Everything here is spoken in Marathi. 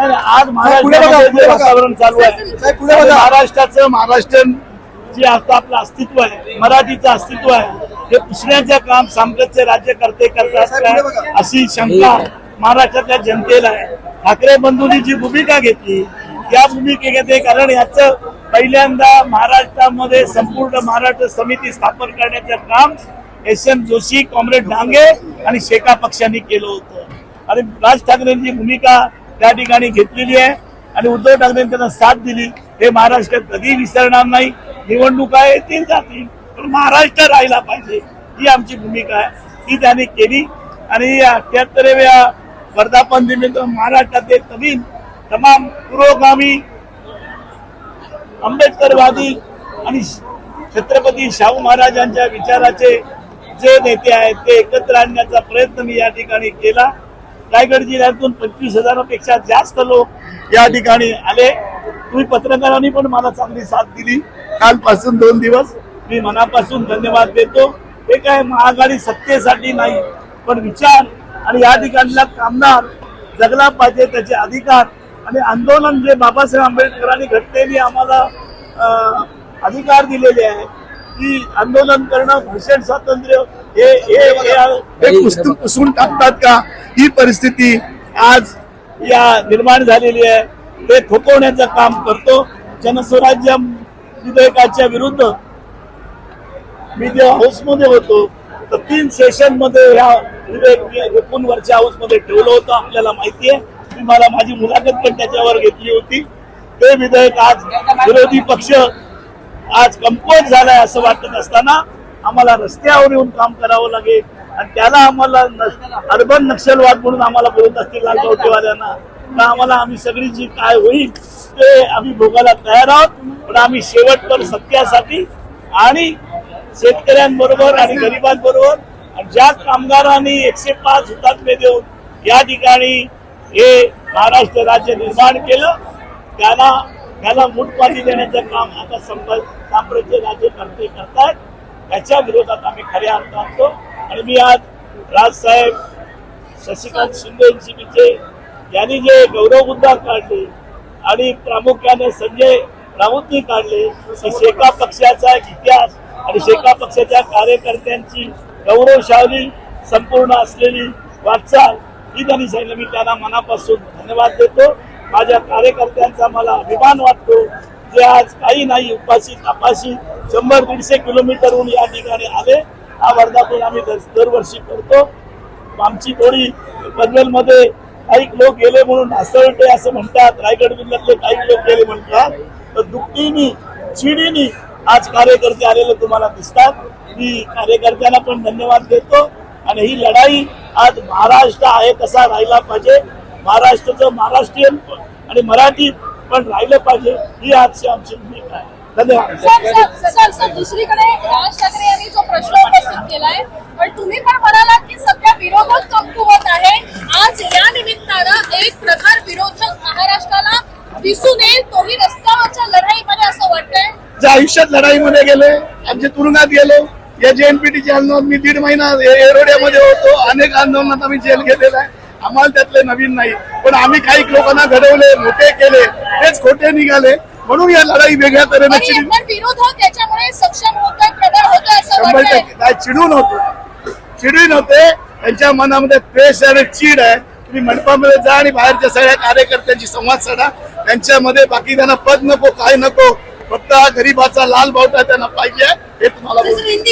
आज महाराष्ट्रामध्ये. वातावरण चालू आहे. महाराष्ट्राचं महाराष्ट्र जे आता आपलं अस्तित्व आहे मराठीचं अस्तित्व आहे हे पुसण्याचं काम साम्राज्य राज्य करते करतात? अशी शंका महाराष्ट्रातल्या जनतेला आहे ठाकरे बंधूंनी जी भूमिका घेतली या भूमिकेमध्ये कारण याचं पहिल्यांदा महाराष्ट्रामध्ये संपूर्ण महाराष्ट्र समिती स्थापन करण्याचं काम S M Joshi comrade Dange आणि शेका पक्षांनी केलं होतं आणि राज ठाकरेंची भूमिका त्या ठिकाणी घेतलेली आहे. आणि उद्धव ठाकरे त्यांना साथ दिली. हे महाराष्ट्रात कधी विसरणार नाही. निवडणुका येतील जातील. पण महाराष्ट्र राहिला पाहिजे. ही आमची भूमिका आहे. ती त्यांनी केली. आणि या अठ्याहत्तराव्या वर्धापन दिनिमित्त महाराष्ट्रातले नवीन तमाम पुरोगामी आंबेडकरवादी आणि छत्रपती शाहू महाराजांच्या विचाराचे जे नेते आहेत ते एकत्र आणण्याचा प्रयत्न मी या ठिकाणी केला. रायगड जिल्ह्यातून पंचवीस हजारापेक्षा जास्त लोक या ठिकाणी आले. तुम्ही पत्रकारांनी पण मला चांगली साथ दिली. कालपासून दोन दिवस मी मनापासून धन्यवाद देतो. हे काय महागाडी सत्तेसाठी नाही पण विचार आणि या ठिकाणला कामदार जगला पाहिजे त्याचे अधिकार आणि आंदोलन जे बाबासाहेब आंबेडकरांनी घटनेने आम्हाला अधिकार दिलेले आहे की आंदोलन करणं भाषण स्वातंत्र्य हे पुस्तक पुसून टाकतात का? ही परिस्थिती आज या निर्माण झालेली आहे. ते थोपवण्याचं काम करतो. जनस्वराज्य विधेयकाच्या विरुद्ध मी जेव्हा हाऊसमध्ये होतो तर तीन सेशनमध्ये ह्या विधेयक एकूण वरच्या हाऊसमध्ये ठेवलं होतं. आपल्याला माहिती आहे. मी मला माझी मुलाखत पण त्याच्यावर घेतली होती. ते विधेयक आज विरोधी पक्ष आज कमकुवत झालाय असं वाटत असताना आम्हाला रस्त्यावर येऊन काम करावं लागेल. आणि त्याला आम्हाला अर्बन नक्षलवाद म्हणून आम्हाला बोलत असतील लालगावटेवाल्यांना तर आम्हाला आम्ही सगळी जी काय होईल ते आम्ही भोगायला तयार आहोत. पण आम्ही शेवटपर सत्यासाठी आणि शेतकऱ्यांबरोबर आणि गरिबांबरोबर आणि ज्या कामगारांनी एकशे पाच हुतात्मे देऊन या ठिकाणी हे महाराष्ट्र राज्य निर्माण केलं त्याला त्याला मुठपाती देण्याचं काम आता संप- साम्राज्य राज्य करते करतायत. याच्या विरोधात आम्ही खऱ्या अर्थ आणतो आणि मी आज राजसाहेब शशिकांत शिंदे शिंदेचे यांनी जे गौरव मुद्दा काढले आणि प्रामुख्याने संजय राऊतनी काढले की शेका पक्षाचा एक इतिहास आणि शेका पक्षाच्या कार्यकर्त्यांची गौरवशाली संपूर्ण असलेली वाटचाल ही त्यांनी सांगितलं. मी त्यांना मनापासून धन्यवाद देतो. माझ्या कार्यकर्त्यांचा मला अभिमान वाटतो. जे आज काही नाही उपाशी तपाशी शंभर दीडशे किलोमीटरहून या ठिकाणी आले. हा वर्गातून आम्ही दर- दरवर्षी करतो. आमची थोडी पनवेलमध्ये काही लोक गेले म्हणून नासळटे असं म्हणतात. रायगड जिल्ह्यातले काही लोक गेले म्हणतात. तर दुपटीनी चिडीनी आज कार्यकर्ते आलेले तुम्हाला दिसतात. मी कार्यकर्त्यांना पण धन्यवाद देतो. आणि ही लढाई आज महाराष्ट्र आहे तसा राहिला पाहिजे. महाराष्ट्राचं महाराष्ट्रीयन आणि मराठी पण राहिलं पाहिजे. ही आजची आमची भूमिका आहे. धन्यवाद. सर सर सर सर दुसरीकडे राज ठाकरे यांनी जो प्रश्न उपस्थित केलाय पण तुम्ही पण म्हणालात की सध्या विरोधक कमकुवत आहे. आज या निमित्तानं एक प्रकार विरोधक महाराष्ट्राला दिसून येईल. तोही रस्त्यावरच्या लढाईमध्ये असं वाटतंय. जे आयुष्यात लढाईमध्ये गेले आमचे तुरुंगात गेलो या जेएनपीटीच्या आंदोलनात मी दीड महिना एरोड्यामध्ये होतो. अनेक आंदोलनात आम्ही जेल गेलेला आहे. आम्हाला त्यातले नवीन नाही. पण आम्ही काही लोकांना घडवले मोठे केले तेच खोटे निघाले. म्हणून या लढाई वेगळ्या तऱ्हेने आणि चिडी पण विरोधक याच्यामुळे सक्षम होतोय प्रबळ होतोय असं शंभर वाटतंय. टक्के. काय चिडून होतो. चिडून होते. त्यांच्या मनामध्ये द्वेष आणि चीड आहे. तुम्ही मंडपामध्ये जा आणि बाहेरच्या सगळ्या कार्यकर्त्यांची संवाद साधा. त्यांच्यामध्ये बाकी त्यांना पद नको काय नको. फक्त हा गरीबाचा लाल बावटा त्यांना पाहिजे हे तुम्हाला बोलतो. हिंदी